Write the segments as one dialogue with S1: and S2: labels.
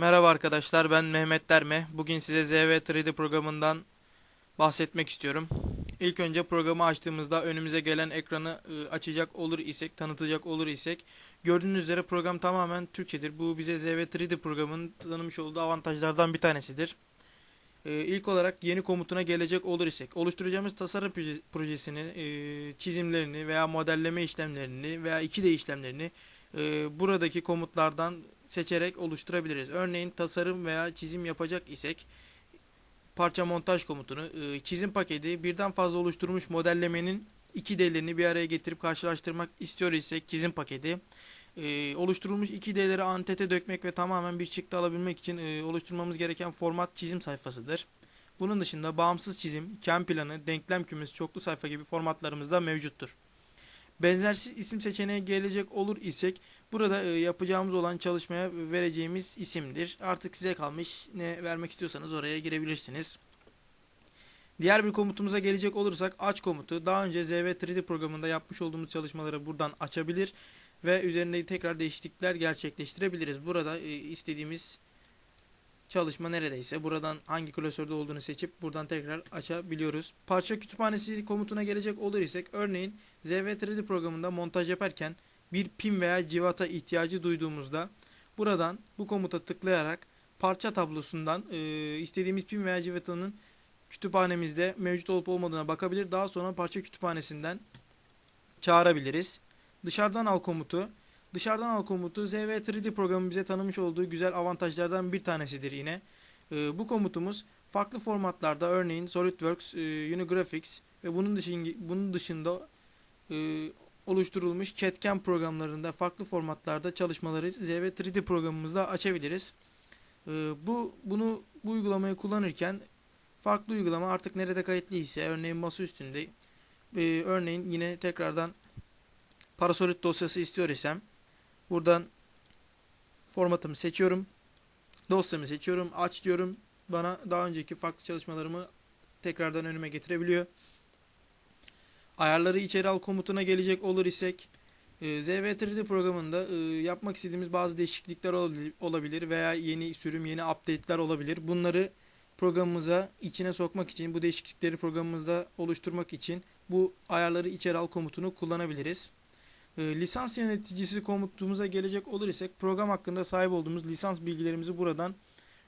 S1: Merhaba arkadaşlar ben Mehmet Derme. Bugün size ZV3D programından bahsetmek istiyorum. İlk önce programı açtığımızda önümüze gelen ekranı e, açacak olur isek, tanıtacak olur isek gördüğünüz üzere program tamamen Türkçedir. Bu bize ZV3D programının tanımış olduğu avantajlardan bir tanesidir. İlk olarak yeni komutuna gelecek olur isek oluşturacağımız tasarım proje- projesini, e, çizimlerini veya modelleme işlemlerini veya 2D işlemlerini e, buradaki komutlardan seçerek oluşturabiliriz. Örneğin tasarım veya çizim yapacak isek parça montaj komutunu, e, çizim paketi birden fazla oluşturulmuş modellemenin iki D'lerini bir araya getirip karşılaştırmak istiyor isek çizim paketi, e, oluşturulmuş iki D'leri antete dökmek ve tamamen bir çıktı alabilmek için e, oluşturmamız gereken format çizim sayfasıdır. Bunun dışında bağımsız çizim, kem planı, denklem kümesi, çoklu sayfa gibi formatlarımız da mevcuttur. Benzersiz isim seçeneğe gelecek olur isek burada e, yapacağımız olan çalışmaya vereceğimiz isimdir. Artık size kalmış ne vermek istiyorsanız oraya girebilirsiniz. Diğer bir komutumuza gelecek olursak aç komutu daha önce ZV3D programında yapmış olduğumuz çalışmaları buradan açabilir ve üzerinde tekrar değişiklikler gerçekleştirebiliriz. Burada e, istediğimiz çalışma neredeyse buradan hangi klasörde olduğunu seçip buradan tekrar açabiliyoruz. Parça kütüphanesi komutuna gelecek olur isek örneğin ZV3D programında montaj yaparken bir pin veya civata ihtiyacı duyduğumuzda buradan bu komuta tıklayarak parça tablosundan e, istediğimiz pin veya civatanın kütüphanemizde mevcut olup olmadığına bakabilir. Daha sonra parça kütüphanesinden çağırabiliriz. Dışarıdan al komutu. Dışarıdan al komutu ZV3D programı bize tanımış olduğu güzel avantajlardan bir tanesidir yine. E, bu komutumuz farklı formatlarda örneğin SolidWorks, e, Unigraphics ve bunun dışında, bunun dışında e, oluşturulmuş CAD-CAM programlarında farklı formatlarda çalışmaları ZV3D programımızda açabiliriz. E, bu bunu bu uygulamayı kullanırken farklı uygulama artık nerede kayıtlı ise örneğin masa üstünde e, örneğin yine tekrardan Parasolid dosyası istiyor isem buradan formatımı seçiyorum. Dosyamı seçiyorum. Aç diyorum. Bana daha önceki farklı çalışmalarımı tekrardan önüme getirebiliyor. Ayarları içeri al komutuna gelecek olur isek e, ZV3D programında e, yapmak istediğimiz bazı değişiklikler olabilir- veya yeni sürüm, yeni update'ler olabilir. Bunları programımıza içine sokmak için, bu değişiklikleri programımızda oluşturmak için bu ayarları içeri al komutunu kullanabiliriz. E, lisans yöneticisi komutumuza gelecek olur isek program hakkında sahip olduğumuz lisans bilgilerimizi buradan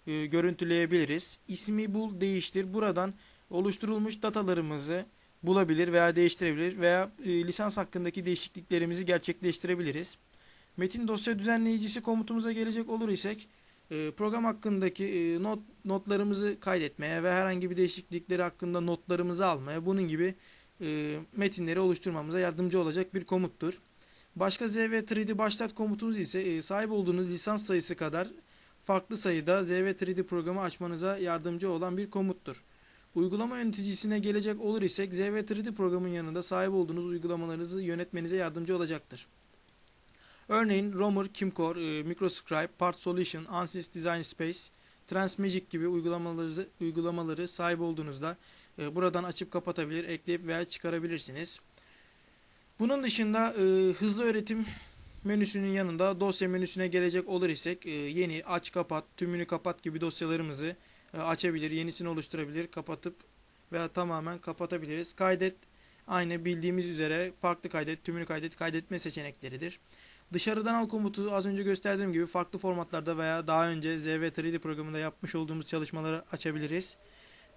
S1: görüntüleyebiliriz. İsmi bul, değiştir. Buradan oluşturulmuş datalarımızı bulabilir veya değiştirebilir veya e, lisans hakkındaki değişikliklerimizi gerçekleştirebiliriz. Metin dosya düzenleyicisi komutumuza gelecek olur isek e, program hakkındaki e, not notlarımızı kaydetmeye ve herhangi bir değişiklikleri hakkında notlarımızı almaya bunun gibi e, metinleri oluşturmamıza yardımcı olacak bir komuttur. Başka ZV3D başlat komutumuz ise e, sahip olduğunuz lisans sayısı kadar farklı sayıda ZV3D programı açmanıza yardımcı olan bir komuttur. Uygulama yöneticisine gelecek olur isek ZV3D programın yanında sahip olduğunuz uygulamalarınızı yönetmenize yardımcı olacaktır. Örneğin Romer, Kimcore, e, Microscribe, Part Solution, Ansys Design Space, Transmagic gibi uygulamaları, uygulamaları sahip olduğunuzda e, buradan açıp kapatabilir, ekleyip veya çıkarabilirsiniz. Bunun dışında e, hızlı öğretim menüsünün yanında dosya menüsüne gelecek olur isek yeni aç kapat, tümünü kapat gibi dosyalarımızı açabilir, yenisini oluşturabilir, kapatıp veya tamamen kapatabiliriz. Kaydet aynı bildiğimiz üzere farklı kaydet, tümünü kaydet, kaydetme seçenekleridir. Dışarıdan al komutu az önce gösterdiğim gibi farklı formatlarda veya daha önce ZV3D programında yapmış olduğumuz çalışmaları açabiliriz.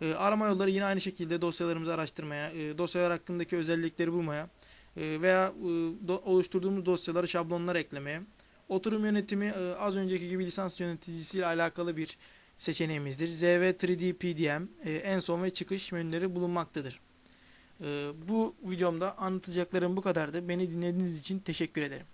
S1: E, arama yolları yine aynı şekilde dosyalarımızı araştırmaya, e, dosyalar hakkındaki özellikleri bulmaya e, veya e, do- oluşturduğumuz dosyaları şablonlar eklemeye. Oturum yönetimi e, az önceki gibi lisans yöneticisiyle alakalı bir seçeneğimizdir. ZV3D PDM e, en son ve çıkış menüleri bulunmaktadır. E, bu videomda anlatacaklarım bu kadardı. Beni dinlediğiniz için teşekkür ederim.